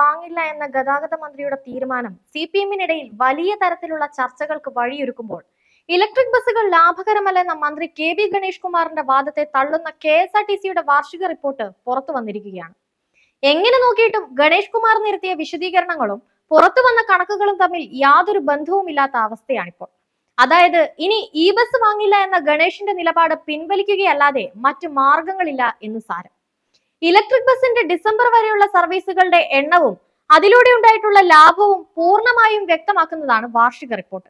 വാങ്ങില്ല എന്ന ഗതാഗത മന്ത്രിയുടെ തീരുമാനം സി പി എമ്മിനിടയിൽ വലിയ തരത്തിലുള്ള ചർച്ചകൾക്ക് വഴിയൊരുക്കുമ്പോൾ ഇലക്ട്രിക് ബസ്സുകൾ ലാഭകരമല്ലെന്ന മന്ത്രി കെ ബി ഗണേഷ് കുമാറിന്റെ വാദത്തെ തള്ളുന്ന കെ എസ് ആർ ടി സിയുടെ വാർഷിക റിപ്പോർട്ട് പുറത്തു വന്നിരിക്കുകയാണ്. എങ്ങനെ നോക്കിയിട്ടും ഗണേഷ് കുമാർ നിരത്തിയ വിശദീകരണങ്ങളും പുറത്തു വന്ന കണക്കുകളും തമ്മിൽ യാതൊരു ബന്ധവുമില്ലാത്ത അവസ്ഥയാണിപ്പോൾ. അതായത് ഇനി ഈ ബസ് വാങ്ങില്ല എന്ന ഗണേഷിന്റെ നിലപാട് പിൻവലിക്കുകയല്ലാതെ മറ്റു മാർഗങ്ങളില്ല എന്ന് സാരം. ഇലക്ട്രിക് ബസിന്റെ ഡിസംബർ വരെയുള്ള സർവീസുകളുടെ എണ്ണവും അതിലൂടെ ഉണ്ടായിട്ടുള്ള ലാഭവും പൂർണമായും വ്യക്തമാക്കുന്നതാണ് വാർഷിക report.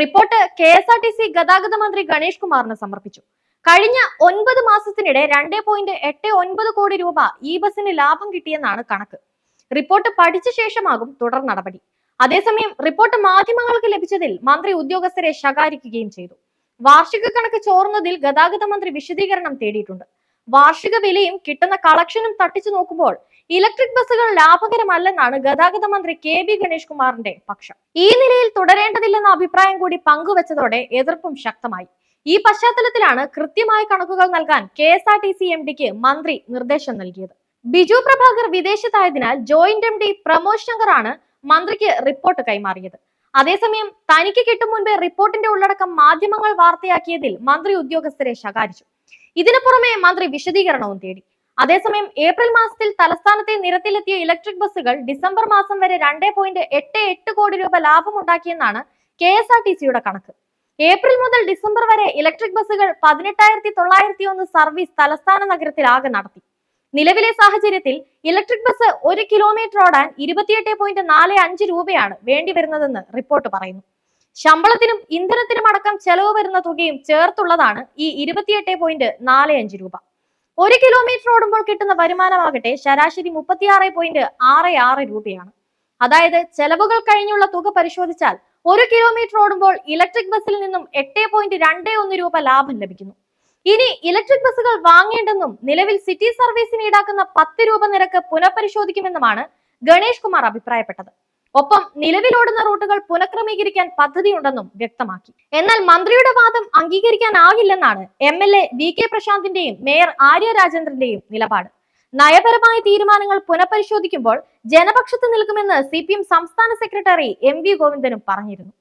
Report K S R T C ഗതാഗത മന്ത്രി ഗണേഷ് കുമാറിന് സമർപ്പിച്ചു. കഴിഞ്ഞ ഒൻപത് മാസത്തിനിടെ രണ്ട് പോയിന്റ് എട്ട് ഒൻപത് കോടി രൂപ ഈ ബസിന് ലാഭം കിട്ടിയെന്നാണ് കണക്ക്. റിപ്പോർട്ട് പഠിച്ച ശേഷമാകും തുടർ നടപടി. അതേസമയം റിപ്പോർട്ട് മാധ്യമങ്ങൾക്ക് ലഭിച്ചതിൽ മന്ത്രി ഉദ്യോഗസ്ഥരെ ശകാരിക്കുകയും ചെയ്തു. വാർഷിക കണക്ക് ചോർന്നതിൽ ഗതാഗത മന്ത്രി വിശദീകരണം തേടിയിട്ടുണ്ട്. വാർഷിക വിലയും കിട്ടുന്ന കളക്ഷനും തട്ടിച്ചു നോക്കുമ്പോൾ ഇലക്ട്രിക് ബസ്സുകൾ ലാഭകരമല്ലെന്നാണ് ഗതാഗത മന്ത്രി കെ ബി ഗണേഷ് കുമാറിന്റെ പക്ഷം. ഈ നിലയിൽ തുടരേണ്ടതില്ലെന്ന അഭിപ്രായം കൂടി പങ്കുവച്ചതോടെ എതിർപ്പും ശക്തമായി. ഈ പശ്ചാത്തലത്തിലാണ് കൃത്യമായ കണക്കുകൾ നൽകാൻ K S R T C M ഡിക്ക് മന്ത്രി നിർദ്ദേശം നൽകിയത്. Biju Prabhakar വിദേശത്തായതിനാൽ joint M D Pramod Shankar ആണ് മന്ത്രിക്ക് റിപ്പോർട്ട് കൈമാറിയത്. അതേസമയം തനിക്ക് കിട്ടും മുൻപേ റിപ്പോർട്ടിന്റെ ഉള്ളടക്കം മാധ്യമങ്ങൾ വാർത്തയാക്കിയതിൽ മന്ത്രി ഉദ്യോഗസ്ഥരെ ശകാരിച്ചു. ഇതിനു പുറമെ മന്ത്രി വിശദീകരണവും തേടി. അതേസമയം ഏപ്രിൽ മാസത്തിൽ തലസ്ഥാനത്തെ നിരത്തിലെത്തിയ ഇലക്ട്രിക് ബസ്സുകൾ ഡിസംബർ മാസം വരെ രണ്ട് പോയിന്റ് എട്ട് എട്ട് കോടി രൂപ ലാഭമുണ്ടാക്കിയെന്നാണ് കെ എസ് ആർ ടി സിയുടെ കണക്ക്. ഏപ്രിൽ മുതൽ ഡിസംബർ വരെ ഇലക്ട്രിക് ബസ്സുകൾ പതിനെട്ടായിരത്തി തൊള്ളായിരത്തി ഒന്ന് സർവീസ് തലസ്ഥാന നഗരത്തിൽ ആകെ നടത്തി. നിലവിലെ സാഹചര്യത്തിൽ ഇലക്ട്രിക് ബസ് ഒരു കിലോമീറ്റർ ഓടാൻ ഇരുപത്തിയെട്ട് പോയിന്റ് നാല് അഞ്ച് രൂപയാണ് വേണ്ടി വരുന്നതെന്ന് റിപ്പോർട്ട് പറയുന്നു. ശമ്പളത്തിനും ഇന്ധനത്തിനും അടക്കം ചെലവ് വരുന്ന തുകയും ചേർത്തുള്ളതാണ് ഈ ഇരുപത്തിയെട്ട് പോയിന്റ് നാല് അഞ്ച് രൂപ. ഒരു കിലോമീറ്റർ ഓടുമ്പോൾ കിട്ടുന്ന വരുമാനമാകട്ടെ ശരാശരി മുപ്പത്തിയാറ് പോയിന്റ് ആറ് ആറ് രൂപയാണ്. അതായത് ചെലവുകൾ കഴിഞ്ഞുള്ള തുക പരിശോധിച്ചാൽ ഒരു കിലോമീറ്റർ ഓടുമ്പോൾ ഇലക്ട്രിക് ബസ്സിൽ നിന്നും എട്ട് പോയിന്റ് രണ്ട് ഒന്ന് രൂപ ലാഭം ലഭിക്കുന്നു. ഇനി ഇലക്ട്രിക് ബസ്സുകൾ വാങ്ങേണ്ടെന്നും നിലവിൽ സിറ്റി സർവീസിന് ഈടാക്കുന്ന പത്ത് രൂപ നിരക്ക് പുനഃപരിശോധിക്കുമെന്നുമാണ് ഗണേഷ് കുമാർ അഭിപ്രായപ്പെട്ടത്. ഒപ്പം നിലവിലോടുന്ന റൂട്ടുകൾ പുനഃക്രമീകരിക്കാൻ പദ്ധതിയുണ്ടെന്നും വ്യക്തമാക്കി. എന്നാൽ മന്ത്രിയുടെ വാദം അംഗീകരിക്കാനാകില്ലെന്നാണ് M L A V K പ്രശാന്തിന്റെയും mayor Arya രാജേന്ദ്രന്റെയും നിലപാട്. നയപരമായ തീരുമാനങ്ങൾ പുനഃപരിശോധിക്കുമ്പോൾ ജനപക്ഷത്ത് നിൽക്കുമെന്ന് സി സംസ്ഥാന സെക്രട്ടറി എം വി ഗോവിന്ദനും പറഞ്ഞിരുന്നു.